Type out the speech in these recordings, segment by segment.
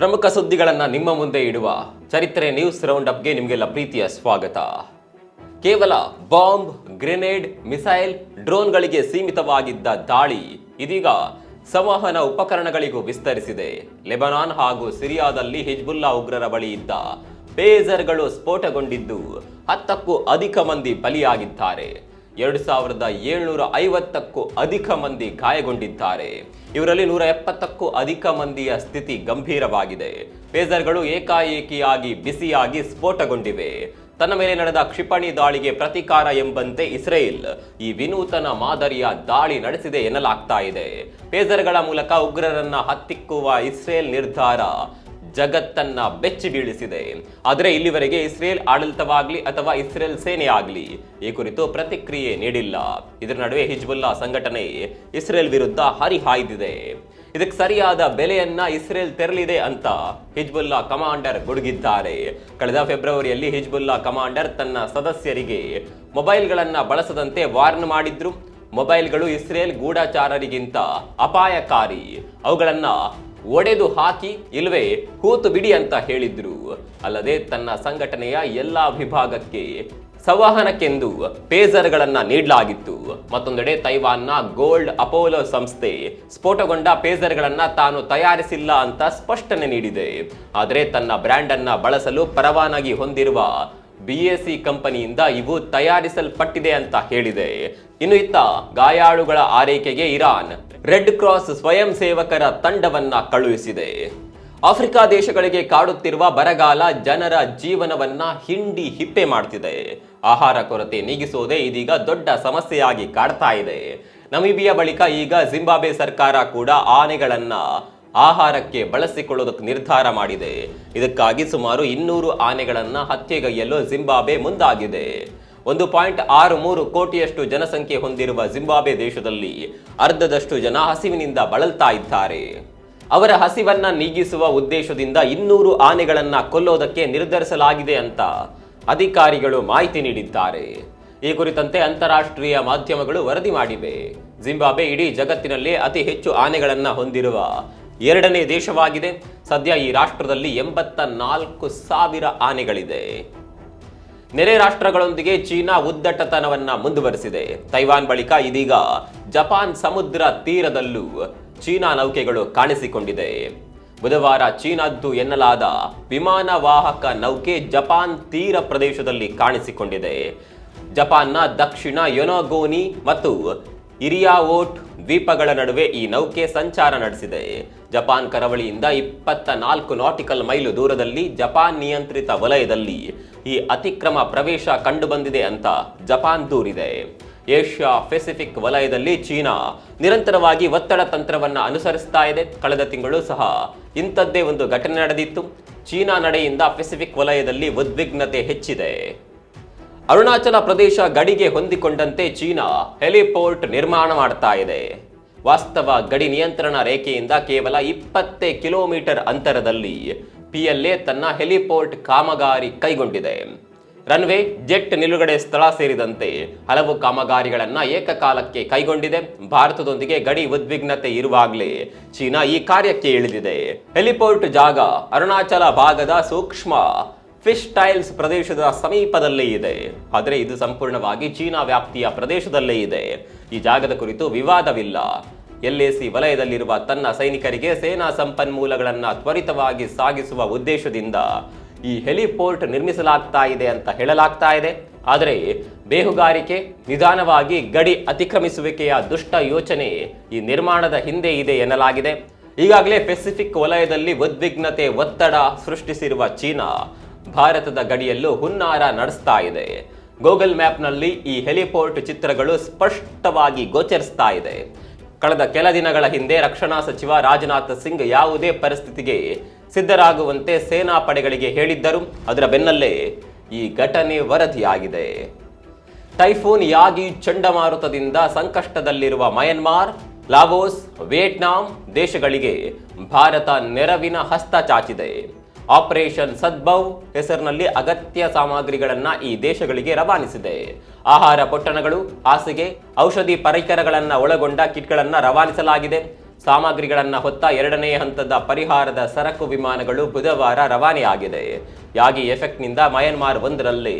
ಪ್ರಮುಖ ಸುದ್ದಿಗಳನ್ನು ನಿಮ್ಮ ಮುಂದೆ ಇಡುವ ಚರಿತ್ರೆ ನ್ಯೂಸ್ ರೌಂಡ್ ಅಪ್ಗೆ ನಿಮಗೆಲ್ಲ ಪ್ರೀತಿಯ ಸ್ವಾಗತ. ಕೇವಲ ಬಾಂಬ್, ಗ್ರೆನೇಡ್, ಮಿಸೈಲ್, ಡ್ರೋನ್ಗಳಿಗೆ ಸೀಮಿತವಾಗಿದ್ದ ದಾಳಿ ಇದೀಗ ಸಂವಹನ ಉಪಕರಣಗಳಿಗೂ ವಿಸ್ತರಿಸಿದೆ. ಲೆಬನಾನ್ ಹಾಗೂ ಸಿರಿಯಾದಲ್ಲಿ ಹಿಜ್ಬುಲ್ಲಾ ಉಗ್ರರ ಬಳಿ ಇದ್ದ ಪೇಜರ್ಗಳು ಸ್ಫೋಟಗೊಂಡಿದ್ದು ಹತ್ತಕ್ಕೂ ಅಧಿಕ ಮಂದಿ ಬಲಿಯಾಗಿದ್ದಾರೆ. ಎರಡು ಸಾವಿರದ ಏಳ್ನೂರ ಐವತ್ತಕ್ಕೂ ಅಧಿಕ ಮಂದಿ ಗಾಯಗೊಂಡಿದ್ದಾರೆ. ಇವರಲ್ಲಿ ನೂರ ಎಪ್ಪತ್ತಕ್ಕೂ ಅಧಿಕ ಮಂದಿಯ ಸ್ಥಿತಿ ಗಂಭೀರವಾಗಿದೆ. ಪೇಜರ್ಗಳು ಏಕಾಏಕಿಯಾಗಿ ಬಿಸಿಯಾಗಿ ಸ್ಫೋಟಗೊಂಡಿವೆ. ತನ್ನ ಮೇಲೆ ನಡೆದ ಕ್ಷಿಪಣಿ ದಾಳಿಗೆ ಪ್ರತಿಕಾರ ಎಂಬಂತೆ ಇಸ್ರೇಲ್ ಈ ವಿನೂತನ ಮಾದರಿಯ ದಾಳಿ ನಡೆಸಿದೆ ಎನ್ನಲಾಗ್ತಾ ಇದೆ. ಪೇಜರ್ಗಳ ಮೂಲಕ ಉಗ್ರರನ್ನ ಹತ್ತಿಕ್ಕುವ ಇಸ್ರೇಲ್ ನಿರ್ಧಾರ ಜಗತ್ತನ್ನ ಬೆಚ್ಚಿ ಬೀಳಿಸಿದೆ. ಆದರೆ ಇಲ್ಲಿವರೆಗೆ ಇಸ್ರೇಲ್ ಆಡಳಿತವಾಗಲಿ ಅಥವಾ ಇಸ್ರೇಲ್ ಸೇನೆ ಆಗಲಿ ಈ ಕುರಿತು ಪ್ರತಿಕ್ರಿಯೆ ನೀಡಿಲ್ಲ. ಇದರ ನಡುವೆ ಹಿಜ್ಬುಲ್ಲಾ ಸಂಘಟನೆ ಇಸ್ರೇಲ್ ವಿರುದ್ಧ ಹರಿಹಾಯ್ದಿದೆ. ಇದಕ್ಕೆ ಸರಿಯಾದ ಬೆಲೆಯನ್ನ ಇಸ್ರೇಲ್ ತೆರಲಿದೆ ಅಂತ ಹಿಜ್ಬುಲ್ಲಾ ಕಮಾಂಡರ್ ಗುಡುಗಿದ್ದಾರೆ. ಕಳೆದ ಫೆಬ್ರವರಿಯಲ್ಲಿ ಹಿಜ್ಬುಲ್ಲಾ ಕಮಾಂಡರ್ ತನ್ನ ಸದಸ್ಯರಿಗೆ ಮೊಬೈಲ್ಗಳನ್ನ ಬಳಸದಂತೆ ವಾರ್ನ್ ಮಾಡಿದ್ರು. ಮೊಬೈಲ್ಗಳು ಇಸ್ರೇಲ್ ಗೂಢಚಾರರಿಗಿಂತ ಅಪಾಯಕಾರಿ. ಅವುಗಳನ್ನ ಒಡೆದು ಹಾಕಿ, ಇಲ್ವೇ ಕೂತು ಬಿಡಿ ಅಂತ ಹೇಳಿದ್ರು. ಅಲ್ಲದೆ ತನ್ನ ಸಂಘಟನೆಯ ಎಲ್ಲಾ ವಿಭಾಗಕ್ಕೆ ಸಂವಹನಕ್ಕೆಂದು ಪೇಜರ್ಗಳನ್ನ ನೀಡಲಾಗಿತ್ತು. ಮತ್ತೊಂದೆಡೆ ತೈವಾನ್ನ ಗೋಲ್ಡ್ ಅಪೋಲೋ ಸಂಸ್ಥೆ ಸ್ಫೋಟಗೊಂಡ ಪೇಜರ್ಗಳನ್ನ ತಾನು ತಯಾರಿಸಿಲ್ಲ ಅಂತ ಸ್ಪಷ್ಟನೆ ನೀಡಿದೆ. ಆದರೆ ತನ್ನ ಬ್ರ್ಯಾಂಡ್ ಅನ್ನ ಬಳಸಲು ಪರವಾನಗಿ ಹೊಂದಿರುವ ಬಿಎಸಿ ಕಂಪನಿಯಿಂದ ಇವು ತಯಾರಿಸಲ್ಪಟ್ಟಿದೆ ಅಂತ ಹೇಳಿದೆ. ಇನ್ನು ಇತ್ತ ಗಾಯಾಳುಗಳ ಆರೈಕೆಗೆ ಇರಾನ್ ರೆಡ್ ಕ್ರಾಸ್ ಸ್ವಯಂ ಸೇವಕರ ತಂಡವನ್ನ ಕಳುಹಿಸಿದೆ. ಆಫ್ರಿಕಾ ದೇಶಗಳಿಗೆ ಕಾಡುತ್ತಿರುವ ಬರಗಾಲ ಜನರ ಜೀವನವನ್ನ ಹಿಂಡಿ ಹಿಪ್ಪೆ ಮಾಡ್ತಿದೆ. ಆಹಾರ ಕೊರತೆ ನೀಗಿಸೋದೇ ಇದೀಗ ದೊಡ್ಡ ಸಮಸ್ಯೆಯಾಗಿ ಕಾಡ್ತಾ ಇದೆ. ನಮೀಬಿಯಾ ಬಳಿಕ ಈಗ ಜಿಂಬಾಬ್ವೆ ಸರ್ಕಾರ ಕೂಡ ಆನೆಗಳನ್ನ ಆಹಾರಕ್ಕೆ ಬಳಸಿಕೊಳ್ಳೋದಕ್ಕೆ ನಿರ್ಧಾರ ಮಾಡಿದೆ. ಇದಕ್ಕಾಗಿ ಸುಮಾರು ಇನ್ನೂರು ಆನೆಗಳನ್ನ ಹತ್ಯೆಗೈಯಲು ಜಿಂಬಾಬ್ವೆ ಮುಂದಾಗಿದೆ. ಒಂದು ಪಾಯಿಂಟ್ ಆರು ಮೂರು ಕೋಟಿಯಷ್ಟು ಜನಸಂಖ್ಯೆ ಹೊಂದಿರುವ ಜಿಂಬಾಬ್ವೆ ದೇಶದಲ್ಲಿ ಅರ್ಧದಷ್ಟು ಜನ ಹಸಿವಿನಿಂದ ಬಳಲ್ತಾ ಇದ್ದಾರೆ. ಅವರ ಹಸಿವನ್ನ ನೀಗಿಸುವ ಉದ್ದೇಶದಿಂದ ಇನ್ನೂರು ಆನೆಗಳನ್ನ ಕೊಲ್ಲೋದಕ್ಕೆ ನಿರ್ಧರಿಸಲಾಗಿದೆ ಅಂತ ಅಧಿಕಾರಿಗಳು ಮಾಹಿತಿ ನೀಡಿದ್ದಾರೆ. ಈ ಕುರಿತಂತೆ ಅಂತಾರಾಷ್ಟ್ರೀಯ ಮಾಧ್ಯಮಗಳು ವರದಿ ಮಾಡಿವೆ. ಜಿಂಬಾಬ್ವೆ ಇಡೀ ಜಗತ್ತಿನಲ್ಲಿ ಅತಿ ಹೆಚ್ಚು ಆನೆಗಳನ್ನ ಹೊಂದಿರುವ ಎರಡನೇ ದೇಶವಾಗಿದೆ. ಸದ್ಯ ಈ ರಾಷ್ಟ್ರದಲ್ಲಿ ಎಂಬತ್ತ ನಾಲ್ಕು ಸಾವಿರ ಆನೆಗಳಿದೆ. ನೆರೆ ರಾಷ್ಟ್ರಗಳೊಂದಿಗೆ ಚೀನಾ ಉದ್ದಟತನವನ್ನ ಮುಂದುವರೆಸಿದೆ. ತೈವಾನ್ ಬಳಿಕ ಇದೀಗ ಜಪಾನ್ ಸಮುದ್ರ ತೀರದಲ್ಲೂ ಚೀನಾ ನೌಕೆಗಳು ಕಾಣಿಸಿಕೊಂಡಿದೆ. ಬುಧವಾರ ಚೀನಾದ್ದು ಎನ್ನಲಾದ ವಿಮಾನ ವಾಹಕ ನೌಕೆ ಜಪಾನ್ ತೀರ ಪ್ರದೇಶದಲ್ಲಿ ಕಾಣಿಸಿಕೊಂಡಿದೆ. ಜಪಾನ್ನ ದಕ್ಷಿಣ ಯೊನೋಗೋನಿ ಮತ್ತು ಇರಿಯಾವೋಟ್ ದ್ವೀಪಗಳ ನಡುವೆ ಈ ನೌಕೆ ಸಂಚಾರ ನಡೆಸಿದೆ. ಜಪಾನ್ ಕರಾವಳಿಯಿಂದ ಇಪ್ಪತ್ತ ನಾಲ್ಕು ನಾಟಿಕಲ್ ಮೈಲು ದೂರದಲ್ಲಿ ಜಪಾನ್ ನಿಯಂತ್ರಿತ ವಲಯದಲ್ಲಿ ಈ ಅತಿಕ್ರಮ ಪ್ರವೇಶ ಕಂಡುಬಂದಿದೆ ಅಂತ ಜಪಾನ್ ದೂರಿದೆ. ಏಷ್ಯಾ ಪೆಸಿಫಿಕ್ ವಲಯದಲ್ಲಿ ಚೀನಾ ನಿರಂತರವಾಗಿ ಒತ್ತಡ ತಂತ್ರವನ್ನ ಅನುಸರಿಸ್ತಾ ಇದೆ. ಕಳೆದ ತಿಂಗಳು ಸಹ ಇಂಥದ್ದೇ ಒಂದು ಘಟನೆ ನಡೆದಿತ್ತು. ಚೀನಾ ನಡೆಯಿಂದ ಪೆಸಿಫಿಕ್ ವಲಯದಲ್ಲಿ ಉದ್ವಿಗ್ನತೆ ಹೆಚ್ಚಿದೆ. ಅರುಣಾಚಲ ಪ್ರದೇಶ ಗಡಿಗೆ ಹೊಂದಿಕೊಂಡಂತೆ ಚೀನಾ ಹೆಲಿಪೋರ್ಟ್ ನಿರ್ಮಾಣ ಮಾಡ್ತಾ ಇದೆ. ವಾಸ್ತವ ಗಡಿ ನಿಯಂತ್ರಣ ರೇಖೆಯಿಂದ ಕೇವಲ ಇಪ್ಪತ್ತೇ ಕಿಲೋಮೀಟರ್ ಅಂತರದಲ್ಲಿ ಪಿಎಲ್ಎ ತನ್ನ ಹೆಲಿಪೋರ್ಟ್ ಕಾಮಗಾರಿ ಕೈಗೊಂಡಿದೆ. ರನ್ವೇ, ಜೆಟ್ ನಿಲುಗಡೆ ಸ್ಥಳ ಸೇರಿದಂತೆ ಹಲವು ಕಾಮಗಾರಿಗಳನ್ನ ಏಕಕಾಲಕ್ಕೆ ಕೈಗೊಂಡಿದೆ. ಭಾರತದೊಂದಿಗೆ ಗಡಿ ಉದ್ವಿಗ್ನತೆ ಇರುವಾಗಲೇ ಚೀನಾ ಈ ಕಾರ್ಯಕ್ಕೆ ಇಳಿದಿದೆ. ಹೆಲಿಪೋರ್ಟ್ ಜಾಗ ಅರುಣಾಚಲ ಭಾಗದ ಸೂಕ್ಷ್ಮ ಫಿಶ್ ಟೈಲ್ಸ್ ಪ್ರದೇಶದ ಸಮೀಪದಲ್ಲೇ ಇದೆ. ಆದರೆ ಇದು ಸಂಪೂರ್ಣವಾಗಿ ಚೀನಾ ವ್ಯಾಪ್ತಿಯ ಪ್ರದೇಶದಲ್ಲೇ ಇದೆ. ಈ ಜಾಗದ ಕುರಿತು ವಿವಾದವಿಲ್ಲ. ಎಲ್ಎಸಿ ವಲಯದಲ್ಲಿರುವ ತನ್ನ ಸೈನಿಕರಿಗೆ ಸೇನಾ ಸಂಪನ್ಮೂಲಗಳನ್ನು ತ್ವರಿತವಾಗಿ ಸಾಗಿಸುವ ಉದ್ದೇಶದಿಂದ ಈ ಹೆಲಿಪೋರ್ಟ್ ನಿರ್ಮಿಸಲಾಗ್ತಾ ಇದೆ ಅಂತ ಹೇಳಲಾಗ್ತಾ ಇದೆ. ಆದರೆ ಬೇಹುಗಾರಿಕೆ, ನಿಧಾನವಾಗಿ ಗಡಿ ಅತಿಕ್ರಮಿಸುವಿಕೆಯ ದುಷ್ಟ ಯೋಚನೆ ಈ ನಿರ್ಮಾಣದ ಹಿಂದೆ ಇದೆ ಎನ್ನಲಾಗಿದೆ. ಈಗಾಗಲೇ ಪೆಸಿಫಿಕ್ ವಲಯದಲ್ಲಿ ಉದ್ವಿಗ್ನತೆ, ಒತ್ತಡ ಸೃಷ್ಟಿಸಿರುವ ಚೀನಾ ಭಾರತದ ಗಡಿಯಲ್ಲೂ ಹುನ್ನಾರ ನಡೆಸ್ತಾ ಇದೆ. ಗೂಗಲ್ ಮ್ಯಾಪ್ನಲ್ಲಿ ಈ ಹೆಲಿಪೋರ್ಟ್ ಚಿತ್ರಗಳು ಸ್ಪಷ್ಟವಾಗಿ ಗೋಚರಿಸ್ತಾ ಇದೆ. ಕಳೆದ ಕೆಲ ದಿನಗಳ ಹಿಂದೆ ರಕ್ಷಣಾ ಸಚಿವ ರಾಜನಾಥ್ ಸಿಂಗ್ ಯಾವುದೇ ಪರಿಸ್ಥಿತಿಗೆ ಸಿದ್ಧರಾಗುವಂತೆ ಸೇನಾ ಪಡೆಗಳಿಗೆ ಹೇಳಿದ್ದರು. ಅದರ ಬೆನ್ನಲ್ಲೇ ಈ ಘಟನೆ ವರದಿಯಾಗಿದೆ. ಟೈಫೂನ್ ಯಾಗಿ ಚಂಡಮಾರುತದಿಂದ ಸಂಕಷ್ಟದಲ್ಲಿರುವ ಮಯನ್ಮಾರ್, ಲಾವೋಸ್, ವಿಯೆಟ್ನಾಂ ದೇಶಗಳಿಗೆ ಭಾರತ ನೆರವಿನ ಹಸ್ತ ಚಾಚಿದೆ. ಆಪರೇಷನ್ ಸದ್ಭವ್ ಹೆಸರಿನಲ್ಲಿ ಅಗತ್ಯ ಸಾಮಗ್ರಿಗಳನ್ನು ಈ ದೇಶಗಳಿಗೆ ರವಾನಿಸಿದೆ. ಆಹಾರ ಪೊಟ್ಟಣಗಳು, ಹಾಸಿಗೆ, ಔಷಧಿ ಪರಿಕರಗಳನ್ನು ಒಳಗೊಂಡ ಕಿಟ್ಗಳನ್ನು ರವಾನಿಸಲಾಗಿದೆ. ಸಾಮಗ್ರಿಗಳನ್ನು ಹೊತ್ತ ಎರಡನೇ ಹಂತದ ಪರಿಹಾರದ ಸರಕು ವಿಮಾನಗಳು ಬುಧವಾರ ರವಾನೆಯಾಗಿದೆ. ಯಾಗಿ ಎಫೆಕ್ಟ್ನಿಂದ ಮಯನ್ಮಾರ್ ಒಂದರಲ್ಲಿ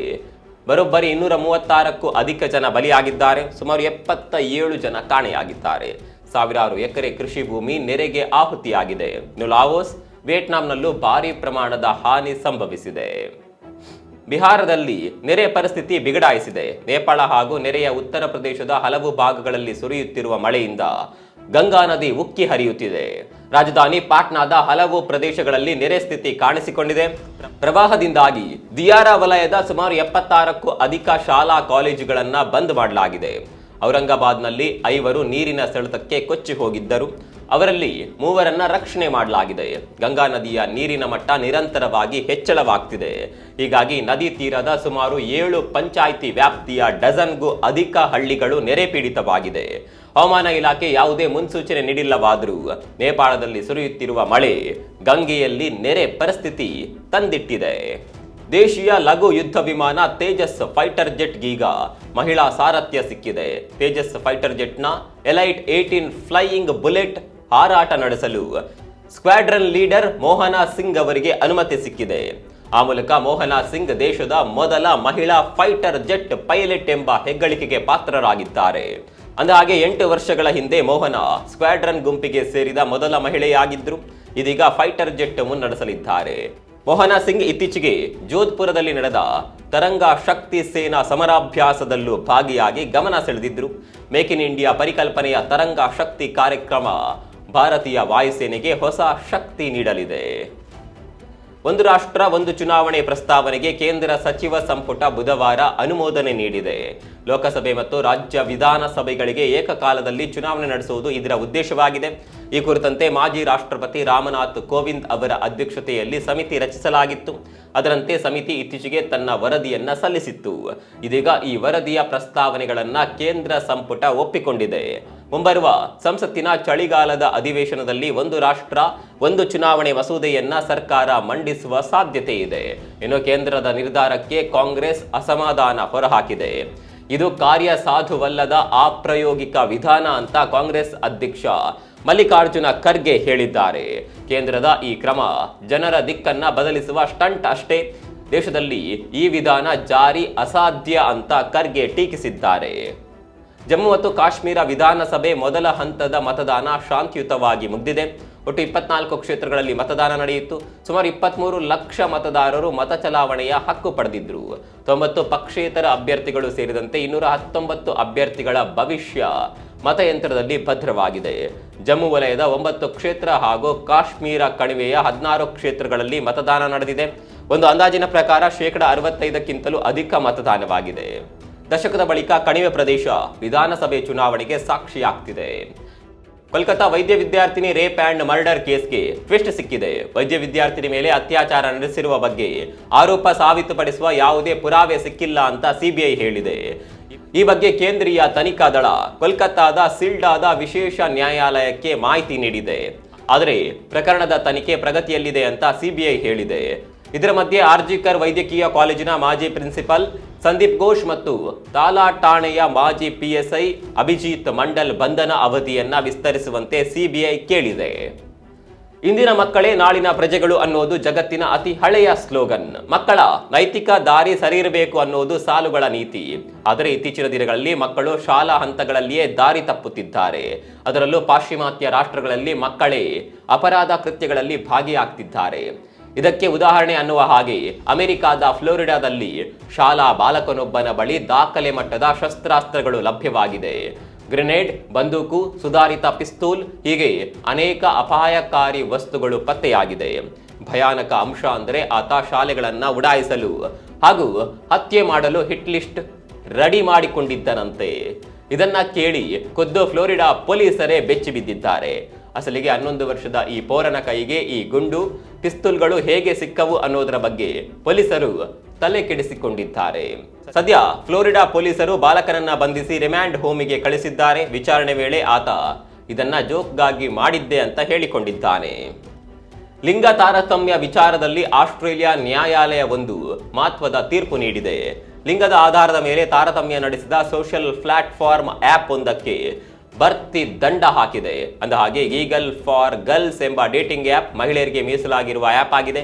ಬರೋಬ್ಬರಿ ಇನ್ನೂರ ಮೂವತ್ತಾರಕ್ಕೂ ಅಧಿಕ ಜನ ಬಲಿಯಾಗಿದ್ದಾರೆ. ಸುಮಾರು ಎಪ್ಪತ್ತ ಏಳು ಜನ ಕಾಣೆಯಾಗಿದ್ದಾರೆ. ಸಾವಿರಾರು ಎಕರೆ ಕೃಷಿ ಭೂಮಿ ನೆರೆಗೆ ಆಹುತಿಯಾಗಿದೆ. ನುಲಾವೋಸ್ ಲಾವೋಸ್ ವಿಯೆಟ್ನಾಂನಲ್ಲೂ ಭಾರಿ ಪ್ರಮಾಣದ ಹಾನಿ ಸಂಭವಿಸಿದೆ. ಬಿಹಾರದಲ್ಲಿ ನೆರೆ ಪರಿಸ್ಥಿತಿ ಬಿಗಡಾಯಿಸಿದೆ. ನೇಪಾಳ ಹಾಗೂ ನೆರೆಯ ಉತ್ತರ ಪ್ರದೇಶದ ಹಲವು ಭಾಗಗಳಲ್ಲಿ ಸುರಿಯುತ್ತಿರುವ ಮಳೆಯಿಂದ ಗಂಗಾ ನದಿ ಉಕ್ಕಿ ಹರಿಯುತ್ತಿದೆ. ರಾಜಧಾನಿ ಪಾಟ್ನಾದ ಹಲವು ಪ್ರದೇಶಗಳಲ್ಲಿ ನೆರೆ ಸ್ಥಿತಿ ಕಾಣಿಸಿಕೊಂಡಿದೆ. ಪ್ರವಾಹದಿಂದಾಗಿ ದಿಯಾರಾ ವಲಯದ ಸುಮಾರು ಎಪ್ಪತ್ತಾರಕ್ಕೂ ಅಧಿಕ ಶಾಲಾ ಕಾಲೇಜುಗಳನ್ನು ಬಂದ್ ಮಾಡಲಾಗಿದೆ. ಔರಂಗಾಬಾದ್ನಲ್ಲಿ ಐವರು ನೀರಿನ ಸೆಳೆತಕ್ಕೆ ಕೊಚ್ಚಿ ಹೋಗಿದ್ದರು. ಅವರಲ್ಲಿ ಮೂವರನ್ನ ರಕ್ಷಣೆ ಮಾಡಲಾಗಿದೆ. ಗಂಗಾ ನದಿಯ ನೀರಿನ ಮಟ್ಟ ನಿರಂತರವಾಗಿ ಹೆಚ್ಚಳವಾಗ್ತಿದೆ. ಹೀಗಾಗಿ ನದಿ ತೀರದ ಸುಮಾರು ಏಳು ಪಂಚಾಯಿತಿ ವ್ಯಾಪ್ತಿಯ ಡಜನ್ಗೂ ಅಧಿಕ ಹಳ್ಳಿಗಳು ನೆರೆ ಪೀಡಿತವಾಗಿದೆ ಹವಾಮಾನ ಇಲಾಖೆ ಯಾವುದೇ ಮುನ್ಸೂಚನೆ ನೀಡಿಲ್ಲವಾದರೂ ನೇಪಾಳದಲ್ಲಿ ಸುರಿಯುತ್ತಿರುವ ಮಳೆ ಗಂಗೆಯಲ್ಲಿ ನೆರೆ ಪರಿಸ್ಥಿತಿ ತಂದಿಟ್ಟಿದೆ. ದೇಶೀಯ ಲಘು ಯುದ್ಧ ವಿಮಾನ ತೇಜಸ್ ಫೈಟರ್ ಜೆಟ್ಗೀಗ ಮಹಿಳಾ ಸಾರಥ್ಯ ಸಿಕ್ಕಿದೆ. ತೇಜಸ್ ಫೈಟರ್ ಜೆಟ್ನ ಎಲೈಟ್ ಏಟೀನ್ ಫ್ಲೈಯಿಂಗ್ ಬುಲೆಟ್ ಹಾರಾಟ ನಡೆಸಲು ಸ್ಕ್ವಾಡ್ರನ್ ಲೀಡರ್ ಮೋಹನಾ ಸಿಂಗ್ ಅವರಿಗೆ ಅನುಮತಿ ಸಿಕ್ಕಿದೆ. ಆ ಮೂಲಕ ಮೋಹನಾ ಸಿಂಗ್ ದೇಶದ ಮೊದಲ ಮಹಿಳಾ ಫೈಟರ್ ಜೆಟ್ ಪೈಲಟ್ ಎಂಬ ಹೆಗ್ಗಳಿಕೆಗೆ ಪಾತ್ರರಾಗಿದ್ದಾರೆ. ಅಂದಹಾಗೆ ಎಂಟು ವರ್ಷಗಳ ಹಿಂದೆ ಮೋಹನ ಸ್ಕ್ವಾಡ್ರನ್ ಗುಂಪಿಗೆ ಸೇರಿದ ಮೊದಲ ಮಹಿಳೆಯಾಗಿದ್ದರು. ಇದೀಗ ಫೈಟರ್ ಜೆಟ್ ಮುನ್ನಡೆಸಲಿದ್ದಾರೆ. ಮೋಹನ ಸಿಂಗ್ ಇತ್ತೀಚೆಗೆ ಜೋಧ್ಪುರದಲ್ಲಿ ನಡೆದ ತರಂಗ ಶಕ್ತಿ ಸೇನಾ ಸಮರಾಭ್ಯಾಸದಲ್ಲೂ ಭಾಗಿಯಾಗಿ ಗಮನ ಸೆಳೆದಿದ್ದರು ಮೇಕ್ ಇನ್ ಇಂಡಿಯಾ ಪರಿಕಲ್ಪನೆಯ ತರಂಗ ಶಕ್ತಿ ಕಾರ್ಯಕ್ರಮ ಭಾರತೀಯ ವಾಯುಸೇನೆಗೆ ಹೊಸ ಶಕ್ತಿ ನೀಡಲಿದೆ. ಒಂದು ರಾಷ್ಟ್ರ, ಒಂದು ಚುನಾವಣೆ ಪ್ರಸ್ತಾವನೆಗೆ ಕೇಂದ್ರ ಸಚಿವ ಸಂಪುಟ ಬುಧವಾರ ಅನುಮೋದನೆ ನೀಡಿದೆ. ಲೋಕಸಭೆ ಮತ್ತು ರಾಜ್ಯ ವಿಧಾನಸಭೆಗಳಿಗೆ ಏಕಕಾಲದಲ್ಲಿ ಚುನಾವಣೆ ನಡೆಸುವುದು ಇದರ ಉದ್ದೇಶವಾಗಿದೆ. ಈ ಕುರಿತಂತೆ ಮಾಜಿ ರಾಷ್ಟ್ರಪತಿ ರಾಮನಾಥ್ ಕೋವಿಂದ್ ಅವರ ಅಧ್ಯಕ್ಷತೆಯಲ್ಲಿ ಸಮಿತಿ ರಚಿಸಲಾಗಿತ್ತು. ಅದರಂತೆ ಸಮಿತಿ ಇತ್ತೀಚೆಗೆ ತನ್ನ ವರದಿಯನ್ನ ಸಲ್ಲಿಸಿತ್ತು. ಇದೀಗ ಈ ವರದಿಯ ಪ್ರಸ್ತಾವನೆಗಳನ್ನ ಕೇಂದ್ರ ಸಂಪುಟ ಒಪ್ಪಿಕೊಂಡಿದೆ. ಮುಂಬರುವ ಸಂಸತ್ತಿನ ಚಳಿಗಾಲದ ಅಧಿವೇಶನದಲ್ಲಿ ಒಂದು ರಾಷ್ಟ್ರ, ಒಂದು ಚುನಾವಣೆ ಮಸೂದೆಯನ್ನ ಸರ್ಕಾರ ಮಂಡಿಸುವ ಸಾಧ್ಯತೆ ಇದೆ. ಇನ್ನು ಕೇಂದ್ರದ ನಿರ್ಧಾರಕ್ಕೆ ಕಾಂಗ್ರೆಸ್ ಅಸಮಾಧಾನ ಹೊರಹಾಕಿದೆ. ಇದು ಕಾರ್ಯ ಸಾಧುವಲ್ಲದ ಅಪ್ರಾಯೋಗಿಕ ವಿಧಾನ ಅಂತ ಕಾಂಗ್ರೆಸ್ ಅಧ್ಯಕ್ಷ ಮಲ್ಲಿಕಾರ್ಜುನ ಖರ್ಗೆ ಹೇಳಿದ್ದಾರೆ. ಕೇಂದ್ರದ ಈ ಕ್ರಮ ಜನರ ದಿಕ್ಕನ್ನ ಬದಲಿಸುವ ಸ್ಟಂಟ್ ಅಷ್ಟೇ. ದೇಶದಲ್ಲಿ ಈ ವಿಧಾನ ಜಾರಿ ಅಸಾಧ್ಯ ಅಂತ ಖರ್ಗೆ ಟೀಕಿಸಿದ್ದಾರೆ. ಜಮ್ಮು ಮತ್ತು ಕಾಶ್ಮೀರ ವಿಧಾನಸಭೆ ಮೊದಲ ಹಂತದ ಮತದಾನ ಶಾಂತಿಯುತವಾಗಿ ಮುಗಿದಿದೆ. ಒಟ್ಟು ಇಪ್ಪತ್ನಾಲ್ಕು ಕ್ಷೇತ್ರಗಳಲ್ಲಿ ಮತದಾನ ನಡೆಯಿತು. ಸುಮಾರು ಇಪ್ಪತ್ಮೂರು ಲಕ್ಷ ಮತದಾರರು ಮತ ಚಲಾವಣೆಯ ಹಕ್ಕು ಪಡೆದಿದ್ರು. ತೊಂಬತ್ತು ಪಕ್ಷೇತರ ಅಭ್ಯರ್ಥಿಗಳು ಸೇರಿದಂತೆ ಇನ್ನೂರ ಹತ್ತೊಂಬತ್ತು ಅಭ್ಯರ್ಥಿಗಳ ಭವಿಷ್ಯ ಮತಯಂತ್ರದಲ್ಲಿ ಭದ್ರವಾಗಿದೆ. ಜಮ್ಮು ವಲಯದ ಒಂಬತ್ತು ಕ್ಷೇತ್ರ ಹಾಗೂ ಕಾಶ್ಮೀರ ಕಣಿವೆಯ ಹದಿನಾರು ಕ್ಷೇತ್ರಗಳಲ್ಲಿ ಮತದಾನ ನಡೆದಿದೆ. ಒಂದು ಅಂದಾಜಿನ ಪ್ರಕಾರ ಶೇಕಡ ಅರವತ್ತೈದಕ್ಕಿಂತಲೂ ಅಧಿಕ ಮತದಾನವಾಗಿದೆ. ದಶಕದ ಬಳಿಕ ಕಣಿವೆ ಪ್ರದೇಶ ವಿಧಾನಸಭೆ ಚುನಾವಣೆಗೆ ಸಾಕ್ಷಿಯಾಗ್ತಿದೆ. ಕೋಲ್ಕತ್ತಾ ವೈದ್ಯ ವಿದ್ಯಾರ್ಥಿನಿ ರೇಪ್ ಆ್ಯಂಡ್ ಮರ್ಡರ್ ಕೇಸ್ಗೆ ಟ್ವಿಸ್ಟ್ ಸಿಕ್ಕಿದೆ. ವೈದ್ಯ ವಿದ್ಯಾರ್ಥಿನಿ ಮೇಲೆ ಅತ್ಯಾಚಾರ ನಡೆಸಿರುವ ಬಗ್ಗೆ ಆರೋಪ ಸಾಬೀತುಪಡಿಸುವ ಯಾವುದೇ ಪುರಾವೆ ಸಿಕ್ಕಿಲ್ಲ ಅಂತ ಸಿಬಿಐ ಹೇಳಿದೆ. ಈ ಬಗ್ಗೆ ಕೇಂದ್ರೀಯ ತನಿಖಾ ದಳ ಕೋಲ್ಕತ್ತಾದ ಸಿಲ್ಡಾದ ವಿಶೇಷ ನ್ಯಾಯಾಲಯಕ್ಕೆ ಮಾಹಿತಿ ನೀಡಿದೆ. ಆದರೆ ಪ್ರಕರಣದ ತನಿಖೆ ಪ್ರಗತಿಯಲ್ಲಿದೆ ಅಂತ ಸಿಬಿಐ ಹೇಳಿದೆ. ಇದರ ಮಧ್ಯೆ ಆರ್ಜಿಕರ್ ವೈದ್ಯಕೀಯ ಕಾಲೇಜಿನ ಮಾಜಿ ಪ್ರಿನ್ಸಿಪಲ್ ಸಂದೀಪ್ ಘೋಷ್ ಮತ್ತು ತಾಲಾ ಠಾಣೆಯ ಮಾಜಿ ಪಿಎಸ್ಐ ಅಭಿಜಿತ್ ಮಂಡಲ್ ಬಂಧನ ಅವಧಿಯನ್ನ ವಿಸ್ತರಿಸುವಂತೆ ಸಿಬಿಐ ಕೇಳಿದೆ. ಇಂದಿನ ಮಕ್ಕಳೇ ನಾಳಿನ ಪ್ರಜೆಗಳು ಅನ್ನೋದು ಜಗತ್ತಿನ ಅತಿ ಹಳೆಯ ಸ್ಲೋಗನ್. ಮಕ್ಕಳ ನೈತಿಕ ದಾರಿ ಸರಿಯಿರಬೇಕು ಅನ್ನೋದು ಸಾಲುಗಳ ನೀತಿ. ಆದರೆ ಇತ್ತೀಚಿನ ದಿನಗಳಲ್ಲಿ ಮಕ್ಕಳು ಶಾಲಾ ಹಂತಗಳಲ್ಲಿಯೇ ದಾರಿ ತಪ್ಪುತ್ತಿದ್ದಾರೆ. ಅದರಲ್ಲೂ ಪಾಶ್ಚಿಮಾತ್ಯ ರಾಷ್ಟ್ರಗಳಲ್ಲಿ ಮಕ್ಕಳೇ ಅಪರಾಧ ಕೃತ್ಯಗಳಲ್ಲಿ ಭಾಗಿಯಾಗ್ತಿದ್ದಾರೆ. ಇದಕ್ಕೆ ಉದಾಹರಣೆ ಅನ್ನುವ ಹಾಗೆ ಅಮೆರಿಕಾದ ಫ್ಲೋರಿಡಾದಲ್ಲಿ ಶಾಲಾ ಬಾಲಕನೊಬ್ಬನ ಬಳಿ ದಾಖಲೆ ಮಟ್ಟದ ಶಸ್ತ್ರಾಸ್ತ್ರಗಳು ಲಭ್ಯವಾಗಿದೆ. ಗ್ರೆನೇಡ್, ಬಂದೂಕು, ಸುಧಾರಿತ ಪಿಸ್ತೂಲ್ ಹೀಗೆ ಅನೇಕ ಅಪಾಯಕಾರಿ ವಸ್ತುಗಳು ಪತ್ತೆಯಾಗಿದೆ. ಭಯಾನಕ ಅಂಶ ಅಂದರೆ ಆತ ಶಾಲೆಗಳನ್ನು ಉಡಾಯಿಸಲು ಹಾಗೂ ಹತ್ಯೆ ಮಾಡಲು ಹಿಟ್ ಲಿಸ್ಟ್ ರೆಡಿ ಮಾಡಿಕೊಂಡಿದ್ದನಂತೆ. ಇದನ್ನ ಕೇಳಿ ಖುದ್ದು ಫ್ಲೋರಿಡಾ ಪೊಲೀಸರೇ ಬೆಚ್ಚಿ ಬಿದ್ದಿದ್ದಾರೆ ಅಸಲಿಗೆ ಹನ್ನೊಂದು ವರ್ಷದ ಈ ಪೌರನ ಕೈಗೆ ಈ ಗುಂಡು, ಪಿಸ್ತೂಲ್ಗಳು ಹೇಗೆ ಸಿಕ್ಕವು ಅನ್ನೋದರ ಬಗ್ಗೆ ಪೊಲೀಸರು ತಲೆ ಕೆಡಿಸಿಕೊಂಡಿದ್ದಾರೆ. ಸದ್ಯ ಫ್ಲೋರಿಡಾ ಪೊಲೀಸರು ಬಾಲಕನನ್ನ ಬಂಧಿಸಿ ರಿಮ್ಯಾಂಡ್ ಹೋಮಿಗೆ ಕಳಿಸಿದ್ದಾರೆ. ವಿಚಾರಣೆ ವೇಳೆ ಆತ ಇದನ್ನ ಜೋಕ್ಗಾಗಿ ಮಾಡಿದ್ದೆ ಅಂತ ಹೇಳಿಕೊಂಡಿದ್ದಾನೆ. ಲಿಂಗ ತಾರತಮ್ಯ ವಿಚಾರದಲ್ಲಿ ಆಸ್ಟ್ರೇಲಿಯಾ ನ್ಯಾಯಾಲಯ ಒಂದು ಮಹತ್ವದ ತೀರ್ಪು ನೀಡಿದೆ. ಲಿಂಗದ ಆಧಾರದ ಮೇಲೆ ತಾರತಮ್ಯ ನಡೆಸಿದ ಸೋಷಿಯಲ್ ಪ್ಲಾಟ್ಫಾರ್ಮ್ ಆಪ್ ಒಂದಕ್ಕೆ ಭರ್ತಿ ದಂಡ ಹಾಕಿದೆ. ಅಂದ ಹಾಗೆ ಈಗಲ್ ಫಾರ್ ಗರ್ಲ್ಸ್ ಎಂಬ ಡೇಟಿಂಗ್ ಆ್ಯಪ್ ಮಹಿಳೆಯರಿಗೆ ಮೀಸಲಾಗಿರುವ ಆ್ಯಪ್ ಆಗಿದೆ.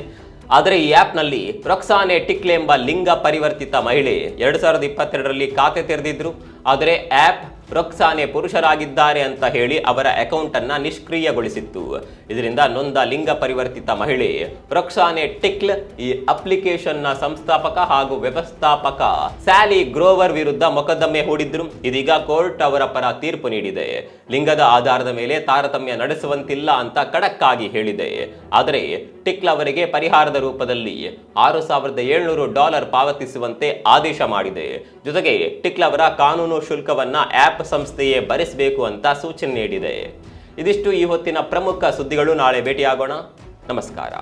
ಆದರೆ ಈ ಆ್ಯಪ್ನಲ್ಲಿ ರೊಕ್ಸಾನೆ ಟಿಕ್ಲೆ ಎಂಬ ಲಿಂಗ ಪರಿವರ್ತಿತ ಮಹಿಳೆ ಎರಡು ಸಾವಿರದ ಇಪ್ಪತ್ತೆರಡರಲ್ಲಿ ಖಾತೆ ತೆರೆದಿದ್ರು. ಆದರೆ ಆ್ಯಪ್ ರೊಕ್ಸಾನೆ ಪುರುಷರಾಗಿದ್ದಾರೆ ಅಂತ ಹೇಳಿ ಅವರ ಅಕೌಂಟ್ ಅನ್ನ ನಿಷ್ಕ್ರಿಯಗೊಳಿಸಿತ್ತು. ಇದರಿಂದ ನೊಂದ ಲಿಂಗ ಪರಿವರ್ತಿತ ಮಹಿಳೆ ರೊಕ್ಸಾನೆ ಟಿಕ್ಲ್, ಈ ಅಪ್ಲಿಕೇಶನ್ನ ಸಂಸ್ಥಾಪಕ ಹಾಗೂ ವ್ಯವಸ್ಥಾಪಕ ಸ್ಯಾಲಿ ಗ್ರೋವರ್ ವಿರುದ್ಧ ಮೊಕದ್ದಮೆ ಹೂಡಿದ್ರು. ಇದೀಗ ಕೋರ್ಟ್ ಅವರ ಪರ ತೀರ್ಪು ನೀಡಿದೆ. ಲಿಂಗದ ಆಧಾರದ ಮೇಲೆ ತಾರತಮ್ಯ ನಡೆಸುವಂತಿಲ್ಲ ಅಂತ ಖಡಕ್ಕಾಗಿ ಹೇಳಿದೆ. ಆದರೆ ಟಿಕ್ಲ್ ಅವರಿಗೆ ಪರಿಹಾರದ ರೂಪದಲ್ಲಿ ಆರು ಸಾವಿರದ ಏಳ್ನೂರು ಡಾಲರ್ ಪಾವತಿಸುವಂತೆ ಆದೇಶ ಮಾಡಿದೆ. ಜೊತೆಗೆ ಟಿಕ್ಲ್ ಅವರ ಕಾನೂನು ಶುಲ್ಕವನ್ನ ಆ್ಯಪ್ ಸಂಸ್ಥೆಯೇ ಭರಿಸಬೇಕು ಅಂತ ಸೂಚನೆ ನೀಡಿದೆ. ಇದಿಷ್ಟು ಈ ಹೊತ್ತಿನ ಪ್ರಮುಖ ಸುದ್ದಿಗಳು ನಾಳೆ ಭೇಟಿಯಾಗೋಣ. ನಮಸ್ಕಾರ.